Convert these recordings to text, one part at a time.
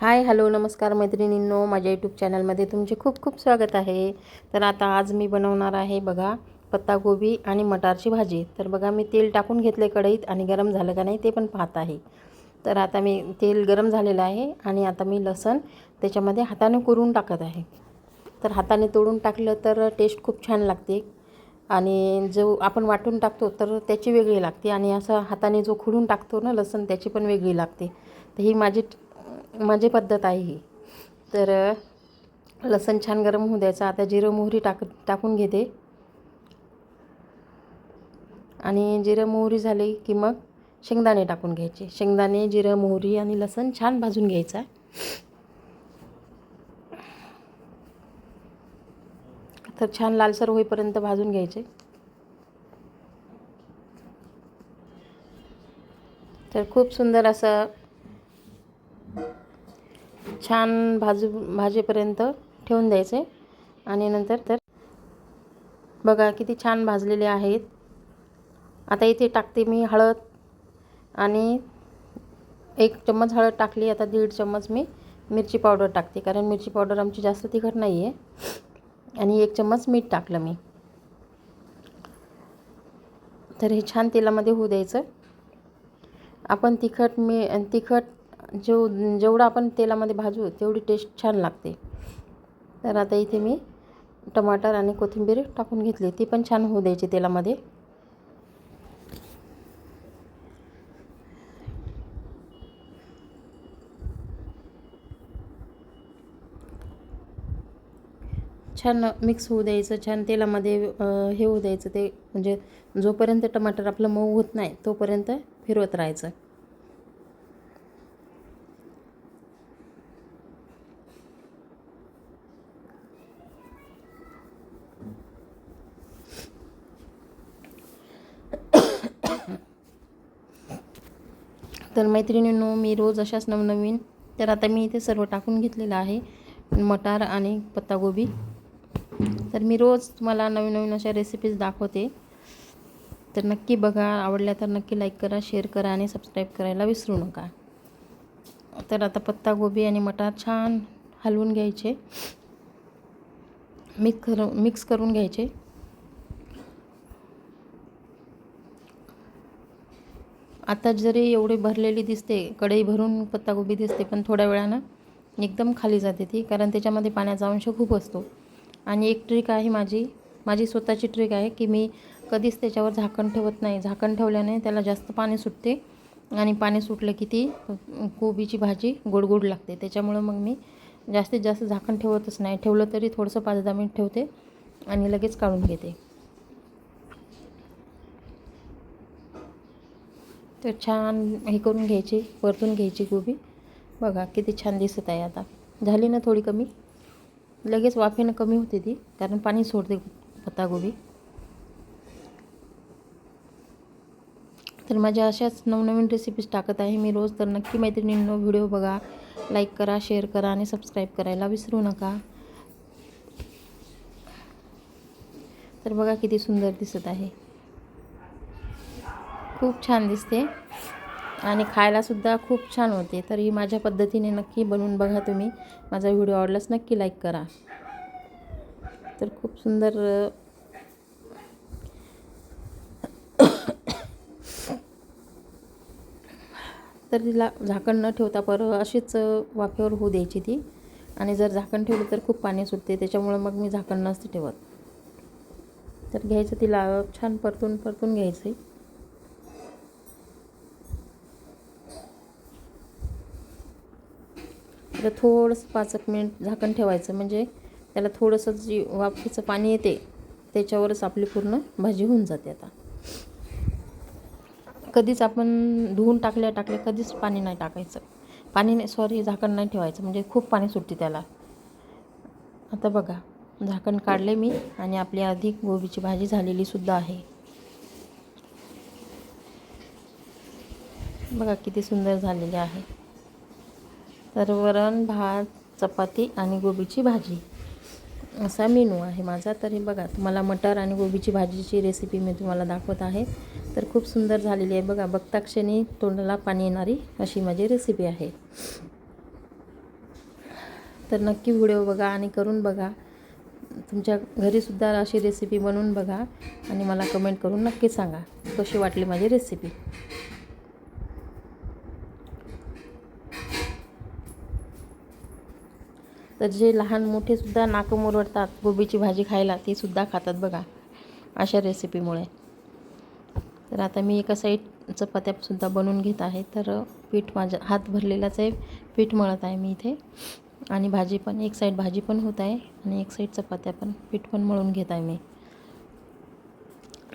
Hi hello नमस्कार मैत्रिणींनो. माझ्या यूट्यूब चॅनलमध्ये तुमचे खूप खूप स्वागत आहे. तर आता आज मी बनवणार आहे बघा पत्तागोबी आणि मटारची भाजी. तर बघा मी तेल टाकून घेतले कढईत आणि गरम झालं का नाही ते पण पाहत आहे. तर आता मी तेल गरम झालेलं आहे आणि आता मी लसण त्याच्यामध्ये हाताने कुरून टाकत आहे. तर हाताने तोडून टाकलं तर टेस्ट खूप छान लागते आणि जो आपण वाटून टाकतो तर त्याची वेगळी लागते आणि असं हाताने जो खुडून टाकतो ना लसण त्याची पण वेगळी लागते. तर ही माझी माझी पद्धत आहे ही. तर लसण छान गरम होऊ द्यायचं. आता जिरं मोहरी टाक टाकून घेते. आणि जिरं मोहरी झाली की मग शेंगदाणे टाकून घ्यायचे. शेंगदाणे जिरं मोहरी आणि लसण छान भाजून घ्यायचा. तर छान लालसर होईपर्यंत भाजून घ्यायचे. तर खूप सुंदर असं छान भाजू भाजेपर्यंत ठेवून द्यायचे. आणि नंतर तर बघा किती छान भाजलेले आहेत. आता इथे टाकते मी हळद आणि एक चम्मच हळद टाकली आता दीड चम्मच मी मिरची पावडर टाकते कारण मिरची पावडर आमची जास्त तिखट नाही आहे आणि एक चम्मच मीठ टाकलं मी. तर हे छान तेलामध्ये होऊ द्यायचं. आपण तिखट मी तिखट जेव जेवढं आपण तेलामध्ये भाजू तेवढी टेस्ट छान लागते. तर आता इथे मी टमाटर आणि कोथिंबीर टाकून घेतली. ती पण छान होऊ द्यायची तेलामध्ये. छान मिक्स होऊ द्यायचं छान तेलामध्ये हे होऊ द्यायचं ते. म्हणजे जोपर्यंत टमाटर आपलं मऊ होत नाही तोपर्यंत फिरवत राहायचं. तर मैत्रिणींनो मी रोज अशाच नवनवीन तर आता मी इथे सर्व टाकून घेतलेलं आहे. मटार आणि पत्तागोबी. तर मी रोज तुम्हाला नवीन नवीन अशा रेसिपीज दाखवते. तर नक्की बघा आवडल्या तर नक्की लाईक करा शेअर करा आणि सबस्क्राईब करायला विसरू नका. तर आता पत्तागोबी आणि मटार छान हलवून घ्यायचे. मिक्स करून मिक्स करून घ्यायचे. आता जरी एवढी भरलेली दिसते कढई भरून पत्तागोबी दिसते पण थोड्या वेळानं एकदम खाली जाते ती कारण त्याच्यामध्ये पाण्याचा अंश खूप असतो. आणि एक ट्रिक आहे माझी माझी स्वतःची ट्रिक आहे की मी कधीच त्याच्यावर झाकण ठेवत नाही. झाकण ठेवल्याने त्याला जास्त पाणी सुटते आणि पाणी सुटलं की ती कोबीची भाजी गोड गोड लागते. त्याच्यामुळं मग मी जास्तीत जास्त झाकण ठेवतच नाही. ठेवलं तरी थोडंसं पाच दहा मिनिट ठेवते आणि लगेच काढून घेते. तर छान हे करून घ्यायची परतून घ्यायची गोबी. बघा किती छान दिसत आहे आता. झाली ना थोडी कमी? लगेच वाफेनं कमी होते ती कारण पाणी सोडते पत्तागोबी तर माझ्या अशाच नवनवीन रेसिपीज टाकत आहे मी रोज. तर नक्की मैत्रिणींनो व्हिडिओ बघा. लाईक करा शेअर करा आणि सबस्क्राईब करायला विसरू नका. तर बघा किती सुंदर दिसत आहे. खूप छान दिसते. आणि खायलासुद्धा खूप छान होते. तर ही माझ्या पद्धतीने नक्की बनवून बघा तुम्ही. माझा व्हिडिओ आवडलाच नक्की लाईक करा. तर खूप सुंदर तर तिला झाकण न ठेवता पर अशीच वाफेवर होऊ द्यायची ती. आणि जर झाकण ठेवलं तर खूप पाणी सुटते. त्याच्यामुळं मग मी झाकण नसते ठेवत. तर घ्यायचं तिला छान परतून परतून घ्यायचं तर थोडंसं पाच एक मिनिट झाकण ठेवायचं. म्हणजे त्याला थोडंसं जी वाफेचं पाणी येते त्याच्यावरच आपली पूर्ण भाजी होऊन जाते आता. कधीच आपण धुवून टाकल्या टाकल्या कधीच पाणी नाही टाकायचं. पाणी नाही सॉरी झाकण नाही ठेवायचं. म्हणजे खूप पाणी सुटते त्याला. आता बघा झाकण काढले मी आणि आपली अधिक गोबीची भाजी झालेली सुद्धा आहे. बघा किती सुंदर झालेली आहे. तर वरण भात चपाती आणि गोबीची भाजी. असा मेनू आहे माझा. तर हे बघा तुम्हाला मटर आणि गोबीची भाजीची रेसिपी मी तुम्हाला दाखवत आहे. तर खूप सुंदर झालेली आहे बघा. बघता क्षणी तोंडाला पाणी येणारी अशी माझी रेसिपी आहे. तर नक्की व्हिडिओ बघा आणि करून बघा. तुमच्या घरीसुद्धा अशी रेसिपी बनवून बघा आणि मला कमेंट करून नक्की सांगा. कशी वाटली माझी रेसिपी तर जे लहान मोठेसुद्धा नाकं मुरवडतात गोबीची भाजी खायला ती सुद्धा खातात बघा अशा रेसिपीमुळे तर आता मी एका साईड चपात्यासुद्धा बनवून घेत आहे. तर पीठ माझ्या हात भरलेलाच आहे. पीठ मळत आहे मी इथे. आणि भाजी पण एक साईड भाजी पण होत आहे आणि एक साईड चपात्या पण. पीठ पण मळून घेत आहे मी.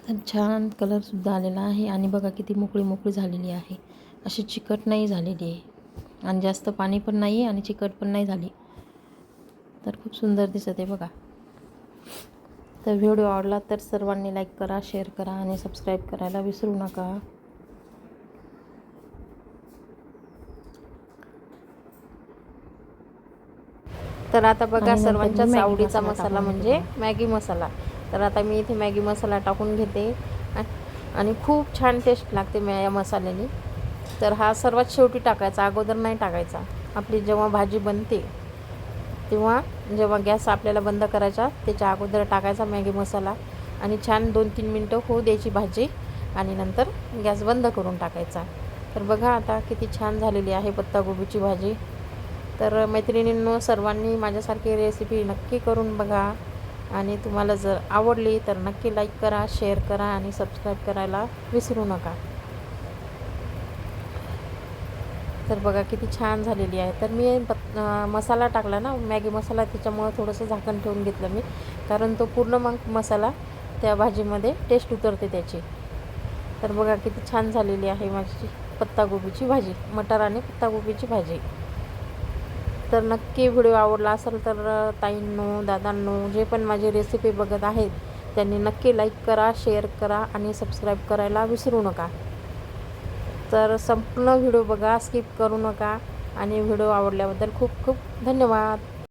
तर छान कलरसुद्धा आलेला आहे. आणि बघा किती मोकळी मोकळी झालेली आहे. अशी चिकट नाही झालेली आहे. आणि जास्त पाणी पण नाही आहे आणि चिकट पण नाही झाली. तर खूप सुंदर दिसत आहे बघा. तर व्हिडिओ आवडला तर सर्वांनी लाईक करा शेअर करा आणि सबस्क्राईब करायला विसरू नका. तर आता बघा सर्वांच्याच आवडीचा मसाला म्हणजे मॅगी मसाला. तर आता मी इथे मॅगी मसाला टाकून घेते. आणि खूप छान टेस्ट लागते मॅ या मसाल्याने. तर हा सर्वात शेवटी टाकायचा अगोदर नाही टाकायचा. आपली जेव्हा भाजी बनते तेव्हा जेव्हा गॅस आपल्याला बंद करायचा त्याच्या अगोदर टाकायचा मॅगी मसाला आणि छान दोन तीन मिनटं होऊ द्यायची भाजी आणि नंतर गॅस बंद करून टाकायचा. तर बघा आता किती छान झालेली आहे पत्तागोबीची भाजी. तर मैत्रिणींनो सर्वांनी माझ्यासारखी रेसिपी नक्की करून बघा. आणि तुम्हाला जर आवडली तर नक्की लाईक करा शेअर करा आणि सबस्क्राईब करायला विसरू नका. तर बघा किती छान झालेली आहे. तर मी पत मसाला टाकला ना मॅगी मसाला त्याच्यामुळं थोडंसं झाकण ठेवून घेतलं मी. कारण तो पूर्ण मग मसाला त्या भाजीमध्ये टेस्ट उतरते त्याची. तर बघा किती छान झालेली आहे माझी पत्तागोबीची भाजी मटार आणि पत्तागोबीची भाजी. तर नक्की व्हिडिओ आवडला असेल तर ताईंनो दादांनो जे पण माझी रेसिपी बघत आहेत त्यांनी नक्की लाईक करा शेअर करा आणि सबस्क्राईब करायला विसरू नका. तर संपूर्ण व्हिडिओ बघा स्किप करू नका. आणि व्हिडिओ आवडल्याबद्दल खूप खूप धन्यवाद.